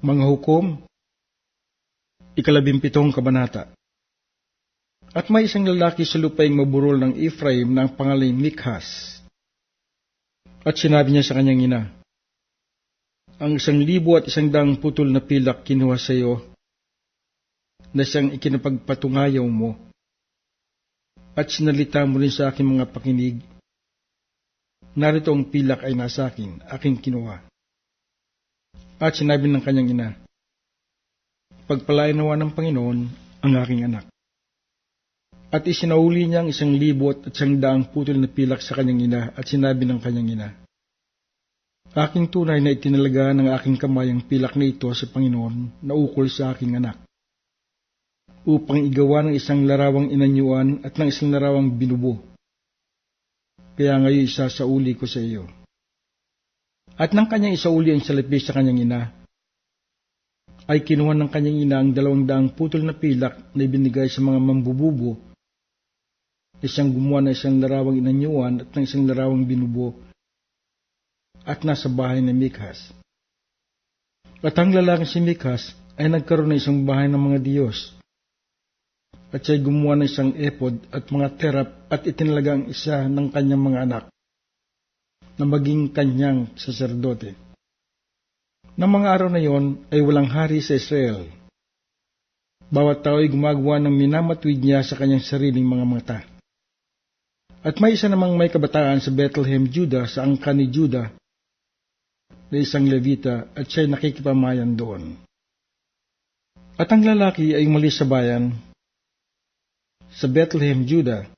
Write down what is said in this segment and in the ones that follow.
Mga hukom, ikalabimpitong kabanata. At may isang lalaki sa lupaing maburol ng Ephraim na ang pangalan Mikhas. At sinabi niya sa kanyang ina, Ang isang libo at isang daang putol na pilak kinuha sa iyo na siyang ikinapagpatungayaw mo. At sinalita mo rin sa aking mga pakinig, Narito ang pilak ay nasa akin, aking kinuha. At sinabi ng kanyang ina, Pagpalain nawa ng Panginoon ang aking anak. At isinauli niya ang isang libot at isang daang putol na pilak sa kanyang ina at sinabi ng kanyang ina, Aking tunay na itinalaga ng aking kamay ang pilak na ito sa Panginoon na ukol sa aking anak, upang igawa ng isang larawang inanyuan at ng isang larawang binubo. Kaya ngayon isa sa uli ko sa iyo. At nang kanyang isauli ang salapi sa kanyang ina, ay kinuha ng kanyang ina ang dalawang daang putol na pilak na ibinigay sa mga mambububo, isang gumawa ng isang larawang inanyuan at ng isang larawang binubo, at nasa bahay ni Mikhas. At ang lalaking si Mikhas ay nagkaroon ng isang bahay ng mga Diyos, at siya'y gumawa ng isang epod at mga terap at itinalaga ang isa ng kanyang mga anak na maging kanyang saserdote. Nang mga araw na yon ay walang hari sa Israel. Bawat tao ay gumagawa ng minamatwid niya sa kanyang sariling mga mata. At may isa namang may kabataan sa Bethlehem, Judah, sa angka ni Judah, na isang Levita at siya'y nakikipamayan doon. At ang lalaki ay umalis sa bayan sa Bethlehem, Judah,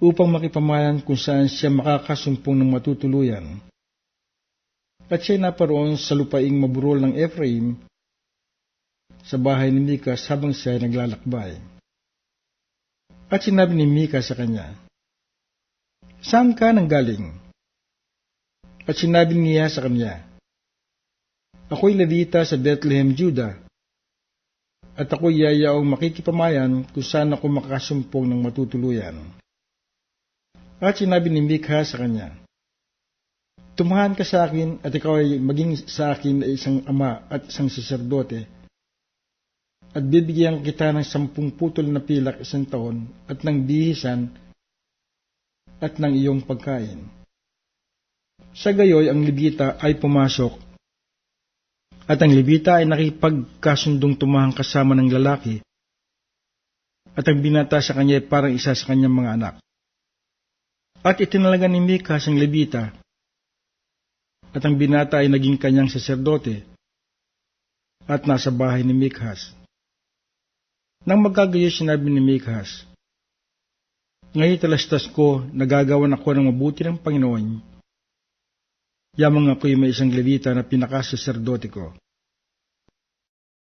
upang makipamayan kung saan siya makakasumpong ng matutuluyan. At siya naparoon sa lupaing maburol ng Ephraim, sa bahay ni Mika habang siya ay naglalakbay. At sinabi ni Mika sa kanya, Saan ka nang galing? At sinabi niya sa kanya, Ako'y Levita sa Bethlehem, Judah, at ako'y yayaong makikipamayan kung saan ako makasumpong ng matutuluyan. At sinabi ni Mikha sa kanya, Tumahan ka sa akin at ikaw ay maging sa akin ay isang ama at isang saserdote. At bibigyan kita ng sampung putol na pilak isang taon at ng bihisan at ng iyong pagkain. Sa gayoy ang libita ay pumasok at ang Levita ay nakipagkasundong tumahang kasama ng lalaki, at ang binata sa kanya ay parang isa sa kanyang mga anak. At itinalaga ni Mikas ang Levita, at ang binata ay naging kanyang saserdote, at nasa bahay ni Mikhas. Nang magkagayo sinabi ni Mikhas, Ngayon talastas ko, nagagawan ako ng mabuti ng Panginoon, Yamang ako'y may isang levita na pinakasaserdote ko.